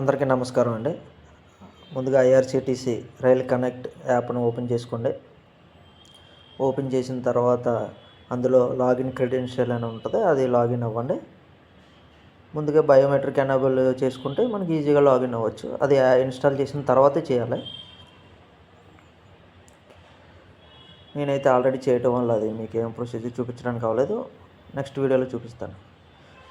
అందరికీ నమస్కారం అండి. ముందుగా ఐఆర్సిటీసీ రైల్ కనెక్ట్ యాప్ను ఓపెన్ చేసుకోండి. ఓపెన్ చేసిన తర్వాత అందులో లాగిన్ క్రెడెన్షియల్ అని ఉంటుంది అది లాగిన్ అవ్వండి. ముందుగా బయోమెట్రిక్ ఎనేబుల్ చేసుకుంటే మనకి ఈజీగా లాగిన్ అవ్వచ్చు. అది ఇన్స్టాల్ చేసిన తర్వాతే చేయాలి. నేనైతే ఆల్రెడీ చేయటం వల్ల అది మీకు ఏం ప్రొసీజర్ చూపించడానికి అవ్వలేదు. నెక్స్ట్ వీడియోలో చూపిస్తాను.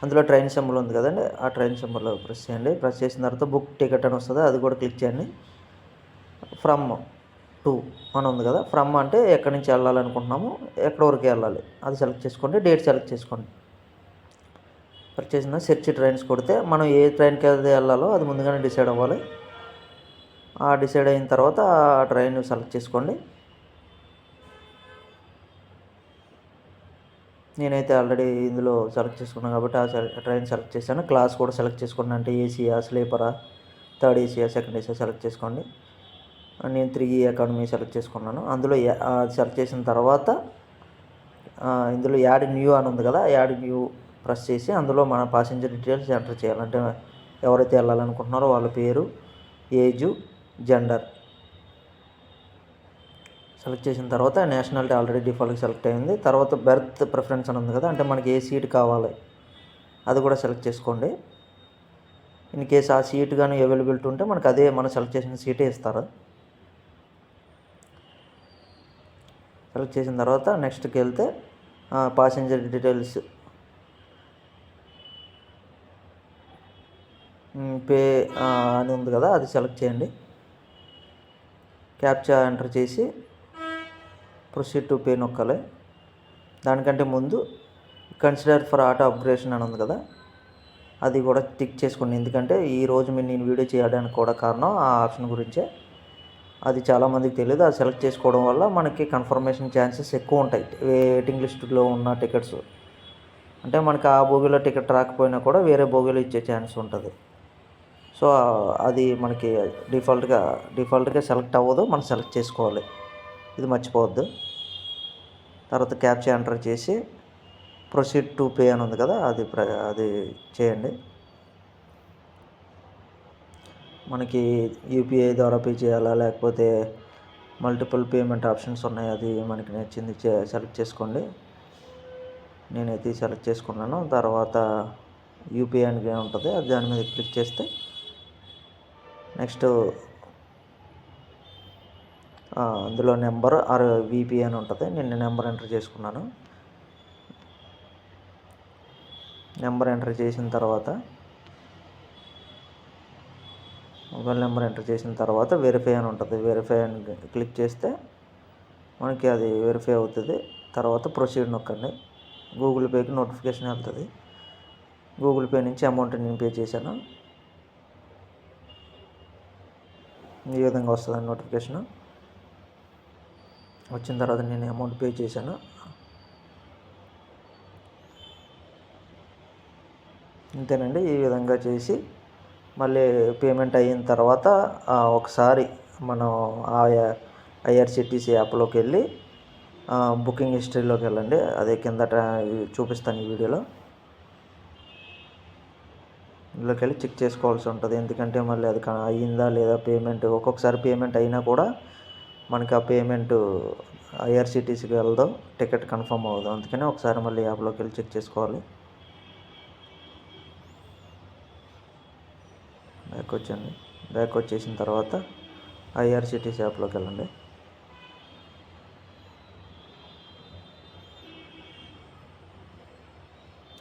అందులో ట్రైన్ సింబల్ ఉంది కదండి ఆ ట్రైన్ సింబల్ ప్రెస్ చేయండి. ప్రెస్ చేసిన తర్వాత బుక్ టికెట్ అని వస్తుంది అది కూడా క్లిక్ చేయండి. ఫ్రమ్ టు అని ఉంది కదా ఫ్రమ్ అంటే ఎక్కడి నుంచి వెళ్ళాలనుకుంటున్నాము ఎక్కడి వరకు వెళ్ళాలి అది సెలెక్ట్ చేసుకోండి డేట్ సెలెక్ట్ చేసుకోండి. సెలెక్ట్ చేసిన సెర్చ్ ట్రైన్స్ కొడితే మనం ఏ ట్రైన్కి అయితే వెళ్ళాలో అది ముందుగానే డిసైడ్ అవ్వాలి. ఆ డిసైడ్ అయిన తర్వాత ఆ ట్రైన్ సెలెక్ట్ చేసుకోండి. నేనైతే ఆల్రెడీ ఇందులో సెలెక్ట్ చేసుకున్నాను కాబట్టి ఆ ట్రైన్ సెలెక్ట్ చేశాను. క్లాస్ కూడా సెలెక్ట్ చేసుకున్నాను. అంటే ఏసీయా స్లీపరా థర్డ్ ఏసీయా సెకండ్ ఏసీయా సెలెక్ట్ చేసుకోండి. నేను త్రీ e ఎకానమీ సెలెక్ట్ చేసుకున్నాను. అందులో సెలెక్ట్ చేసిన తర్వాత ఇందులో యాడ్ న్యూ అని ఉంది కదా యాడ్ న్యూ ప్రెస్ చేసి అందులో మన పాసెంజర్ డీటెయిల్స్ ఎంటర్ చేయాలంటే ఎవరైతే వెళ్ళాలనుకుంటున్నారో వాళ్ళ పేరు ఏజు జెండర్ సెలెక్ట్ చేసిన తర్వాత నేషనాలిటీ ఆల్రెడీ డిఫాల్ట్గా సెలెక్ట్ అయింది. తర్వాత బెర్త్ ప్రిఫరెన్స్ అని ఉంది కదా అంటే మనకి ఏ సీట్ కావాలి అది కూడా సెలెక్ట్ చేసుకోండి. ఇన్ కేస్ ఆ సీట్ కానీ అవైలబిలిటీ ఉంటే మనకు అదే మనం సెలెక్ట్ చేసిన సీటే ఇస్తారు. సెలెక్ట్ చేసిన తర్వాత నెక్స్ట్కి వెళ్తే పాసెంజర్ డీటెయిల్స్ పే అని ఉంది కదా అది సెలెక్ట్ చేయండి. క్యాప్చా ఎంటర్ చేసి ప్రొసీడ్ టు పే నొక్కాలి. దానికంటే ముందు కన్సిడర్ ఫర్ ఆటో అప్గ్రేషన్ అని ఉంది కదా అది కూడా టిక్ చేసుకోండి. ఎందుకంటే ఈరోజు మీరు నేను వీడియో చేయడానికి కూడా కారణం ఆ ఆప్షన్ గురించే. అది చాలామందికి తెలియదు. అది సెలెక్ట్ చేసుకోవడం వల్ల మనకి కన్ఫర్మేషన్ ఛాన్సెస్ ఎక్కువ ఉంటాయి. వెయిటింగ్ లిస్టులో ఉన్న టికెట్స్. అంటే మనకి ఆ బోగిలో టికెట్ రాకపోయినా కూడా వేరే బోగిలో ఇచ్చే ఛాన్స్ ఉంటుంది. సో అది మనకి డిఫాల్ట్గా డిఫాల్ట్గా సెలెక్ట్ అవ్వదు. మనం సెలెక్ట్ చేసుకోవాలి. ఇది మర్చిపోవద్దు. తర్వాత క్యాప్చా ఎంటర్ చేసి ప్రొసీడ్ టు పే అని ఉంది కదా అది అది చేయండి. మనకి యూపీఐ ద్వారా పే చేయాలా లేకపోతే మల్టిపుల్ పేమెంట్ ఆప్షన్స్ ఉన్నాయి అది మనకి నచ్చింది సెలెక్ట్ చేసుకోండి. నేనైతే సెలెక్ట్ చేసుకున్నాను. తర్వాత యూపీఐ అని ఉంటుంది అది దాని మీద క్లిక్ చేస్తే నెక్స్ట్ అందులో నెంబర్ ఆర్ విపి అని ఉంటుంది. నేను నెంబర్ ఎంటర్ చేసుకున్నాను. నెంబర్ ఎంటర్ చేసిన తర్వాత మొబైల్ నెంబర్ ఎంటర్ చేసిన తర్వాత వెరిఫై అని ఉంటుంది. వెరిఫై అని క్లిక్ చేస్తే మనకి అది వెరిఫై అవుతుంది. తర్వాత ప్రొసీడ్ నొక్కండి. గూగుల్ పేకి నోటిఫికేషన్ వెళ్తుంది. గూగుల్ పే నుంచి అమౌంట్ నేను పే చేశాను. ఈ విధంగా వస్తుంది నోటిఫికేషన్. వచ్చిన తర్వాత నేను అమౌంట్ పే చేశాను. అంతేనండి ఈ విధంగా చేసి మళ్ళీ పేమెంట్ అయిన తర్వాత ఒకసారి మనం ఆ ఐఆర్సిటీసీ యాప్లోకి వెళ్ళి బుకింగ్ హిస్టరీలోకి వెళ్ళండి. అదే కిందట చూపిస్తాను ఈ వీడియోలో. ఇందులోకి వెళ్ళి చెక్ చేసుకోవాల్సి ఉంటుంది. ఎందుకంటే మళ్ళీ అది అయ్యిందా లేదా పేమెంట్ ఒక్కొక్కసారి పేమెంట్ అయినా కూడా మనకి ఆ పేమెంట్ ఐఆర్సిటీసీకి వెళ్దాం టికెట్ కన్ఫర్మ్ అవ్వదు అందుకని ఒకసారి మళ్ళీ యాప్లోకి వెళ్ళి చెక్ చేసుకోవాలి. బ్యాక్ వచ్చండి బ్యాక్ వచ్చేసిన తర్వాత ఐఆర్సిటీసీ యాప్లోకి వెళ్ళండి.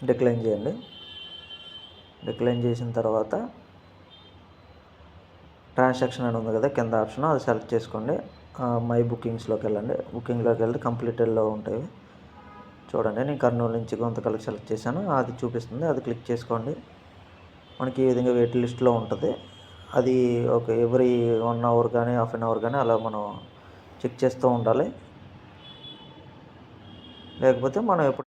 డిక్లైన్ చేయండి. డిక్లైన్ చేసిన తర్వాత ట్రాన్సాక్షన్ అని ఉంది కదా కింద ఆప్షన్ అది సెలెక్ట్ చేసుకోండి. మై బుకింగ్స్లోకి వెళ్ళండి. బుకింగ్లోకి వెళ్తే కంప్లీటెడ్లో ఉంటాయి. చూడండి నేను కర్నూలు నుంచి కొంతకాలకి సెలెక్ట్ చేశాను. అది చూపిస్తుంది. అది క్లిక్ చేసుకోండి. మనకి ఈ విధంగా వెయిట్ లిస్ట్లో ఉంటుంది. అది ఒక ఎవ్రీ వన్ అవర్ కానీ హాఫ్ అన్ అవర్ కానీ అలా మనం చెక్ చేస్తూ ఉండాలి. లేకపోతే మనం ఎప్పుడు